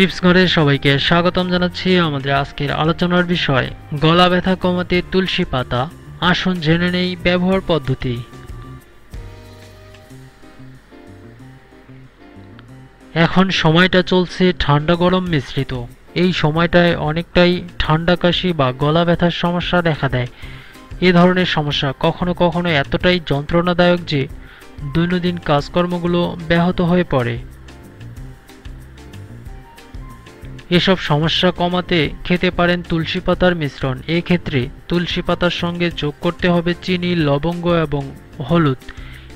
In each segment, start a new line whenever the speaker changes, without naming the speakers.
Tips ঘরে সবাইকে স্বাগতম জানাচ্ছি আমাদের আজকের আলোচনার বিষয়। গলা ব্যথা কমাতে তুলসী পাতা, আসুন জেনে নেই ব্যবহার পদ্ধতি। এখন সময়টা চলছে ঠান্ডা গরম মিশ্রিত। এই সময়টায় অনেকটাই ঠান্ডা কাশি বা গলা ব্যথার সমস্যা দেখা দেয়। এ ধরনের সমস্যা কখনো কখনো এতটাই যন্ত্রণাদায়ক যে, দৈনন্দিন কাজকর্মগুলো ব্যাহত হয়ে পড়ে। এসব সমস্যা কমাতে খেতে পারেন তুলসী পাতার মিশ্রণ। এক্ষেত্রে তুলসী পাতার সঙ্গে যোগ করতে হবে চিনি, লবঙ্গ এবং হলুদ।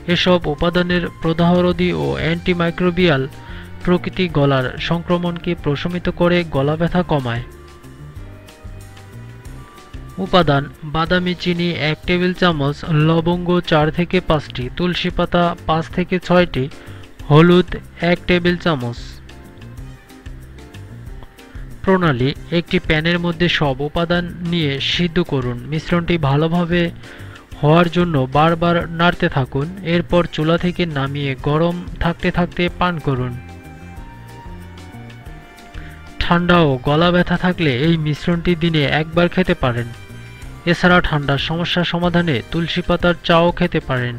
এসব উপাদানের প্রদাহরোধী ও অ্যান্টিমাইক্রোবিয়াল প্রকৃতি গলার সংক্রমণকে প্রশমিত করে গলা ব্যথা কমায়। উপাদান, বাদামি চিনি এক টেবিল চামচ, লবঙ্গ চার থেকে পাঁচটি, তুলসী পাতা পাঁচ থেকে ছয়টি, হলুদ এক টেবিল চামচ। প্রণালী একটি প্যানের মধ্যে সব উপাদান নিয়ে সিদ্ধ করুন। মিশ্রণটি ভালোভাবে হওয়ার জন্য বারবার নাড়তে থাকুন। এরপর চুলা থেকে নামিয়ে গরম থাকতে থাকতে পান করুন। ঠান্ডা ও গলা ব্যথা থাকলে এই মিশ্রণটি দিনে একবার খেতে পারেন। এছাড়া ঠান্ডার সমস্যা সমাধানে তুলসী পাতার চাও খেতে পারেন।